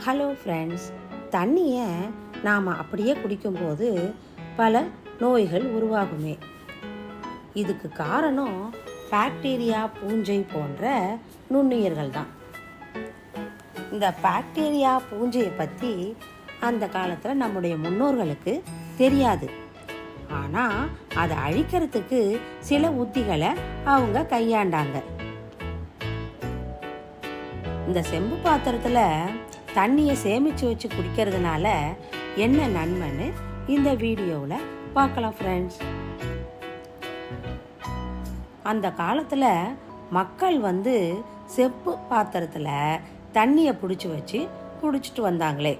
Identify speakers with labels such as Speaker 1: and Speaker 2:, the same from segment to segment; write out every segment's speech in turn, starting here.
Speaker 1: Hello friends தண்ணியை நாம் அப்படியே குடிக்கும்போது பல நோய்கள் உருவாகுமே. இதுக்கு காரணம் பாக்டீரியா பூஞ்சை போன்ற நுண்ணுயிர்கள் தான் இந்த பாக்டீரியா பூஞ்சையை பற்றி அந்த காலத்தில் நம்முடைய முன்னோர்களுக்கு தெரியாது. ஆனால் அதை அழிக்கிறதுக்கு சில உத்திகளை அவங்க கையாண்டாங்க. இந்த செம்பு பாத்திரத்தில் தண்ணியை சேமித்து வச்சு குடிக்கிறதுனால என்ன நன்மைன்னு இந்த வீடியோவில் பார்க்கலாம் ஃப்ரெண்ட்ஸ் அந்த காலத்தில் மக்கள் வந்து செப்பு பாத்திரத்தில் தண்ணியை பிடிச்சி வச்சு குடிச்சிட்டு வந்தாங்களே.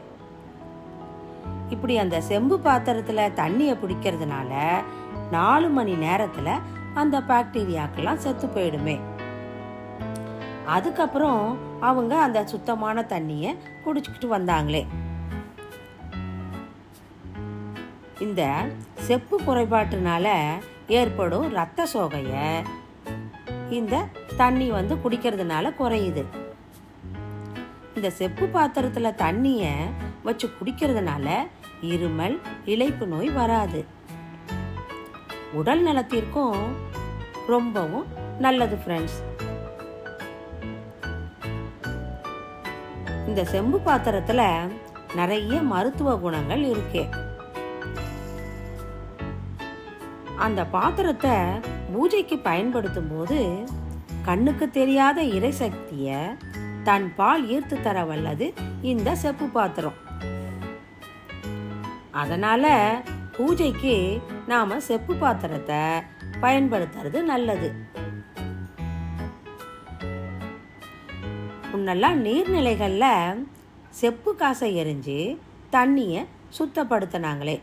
Speaker 1: இப்படி அந்த செம்பு பாத்திரத்தில் தண்ணியை பிடிக்கிறதுனால நாலு மணி நேரத்தில் அந்த பாக்டீரியாக்கெல்லாம் செத்து போயிடுமே. அதுக்கப்புறம் அவங்க அந்த சுத்தமான தண்ணியை குடிச்சுக்கிட்டு வந்தாங்களே. இந்த செப்பு குறைபாட்டுனால ஏற்படும் ரத்த சோகையை இந்த தண்ணி வந்து குடிக்கிறதுனால குறையுது. இந்த செப்பு பாத்திரத்தில் தண்ணியை வச்சு குடிக்கிறதுனால இருமல் இழைப்பு நோய் வராது. உடல் நலத்திற்கும் ரொம்பவும் நல்லது ஃப்ரெண்ட்ஸ் இந்த செம்பு பாத்திரத்துல நிறைய மருத்துவ குணங்கள் இருக்கு. அந்த பாத்திரத்தை பூஜைக்கு பயன்படுத்தும் போது கண்ணுக்கு தெரியாத இறை சக்தியை தன் பால் ஈர்த்து தர வல்லது இந்த செப்பு பாத்திரம். அதனால பூஜைக்கு நாம செப்பு பாத்திரத்தை பயன்படுத்துறது நல்லது. முன்னெல்லாம் நீர்நிலைகளில் செப்பு காசை எரிஞ்சு தண்ணியை சுத்தப்படுத்தினாங்களே.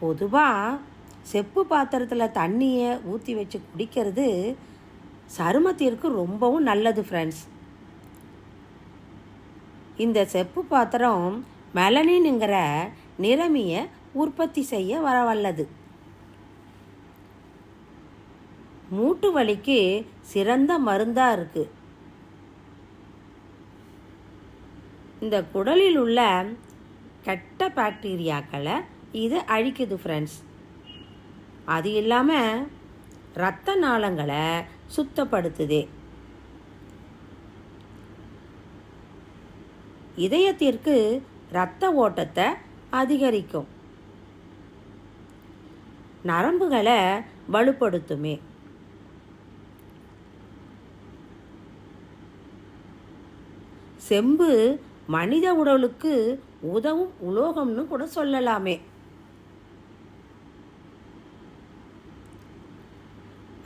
Speaker 1: பொதுவாக செப்பு பாத்திரத்தில் தண்ணியை ஊற்றி வச்சு குடிக்கிறது சருமத்திற்கு ரொம்பவும் நல்லது ஃப்ரெண்ட்ஸ் இந்த செப்பு பாத்திரம் மெலனின்ங்கிற நிறமியை உற்பத்தி செய்ய வரவல்லது. மூட்டு வலிக்கு சிறந்த மருந்தாக இருக்கு. இந்த குடலில் உள்ள கெட்ட பாக்டீரியாக்களை இது அழிக்குது ஃப்ரெண்ட்ஸ் அது இல்லாமல் இரத்த நாளங்களை சுத்தப்படுத்துதே. இதயத்திற்கு இரத்த ஓட்டத்தை அதிகரிக்கும். நரம்புகளை வலுப்படுத்துமே. செம்பு மனித உடலுக்கு உதவும் உலோகம்னு கூட சொல்லலாமே.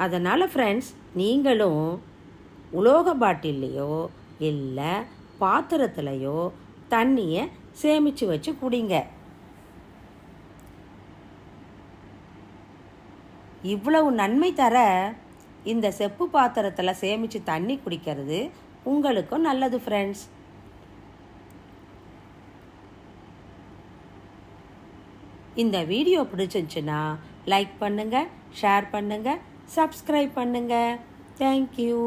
Speaker 1: அதனால் ஃப்ரெண்ட்ஸ் நீங்களும் உலோக பாட்டில்லையோ இல்லை பாத்திரத்துலையோ தண்ணியை சேமித்து வச்சு குடிங்க. இவ்வளவு நன்மை தர இந்த செப்பு பாத்திரத்தில் சேமித்து தண்ணி குடிக்கிறது உங்களுக்கும் நல்லது ஃப்ரெண்ட்ஸ் இந்த வீடியோ பிடிச்சிருந்துச்சுன்னா லைக் பண்ணுங்கள் ஷேர் பண்ணுங்கள் சப்ஸ்கிரைப் பண்ணுங்கள் தேங்க்யூ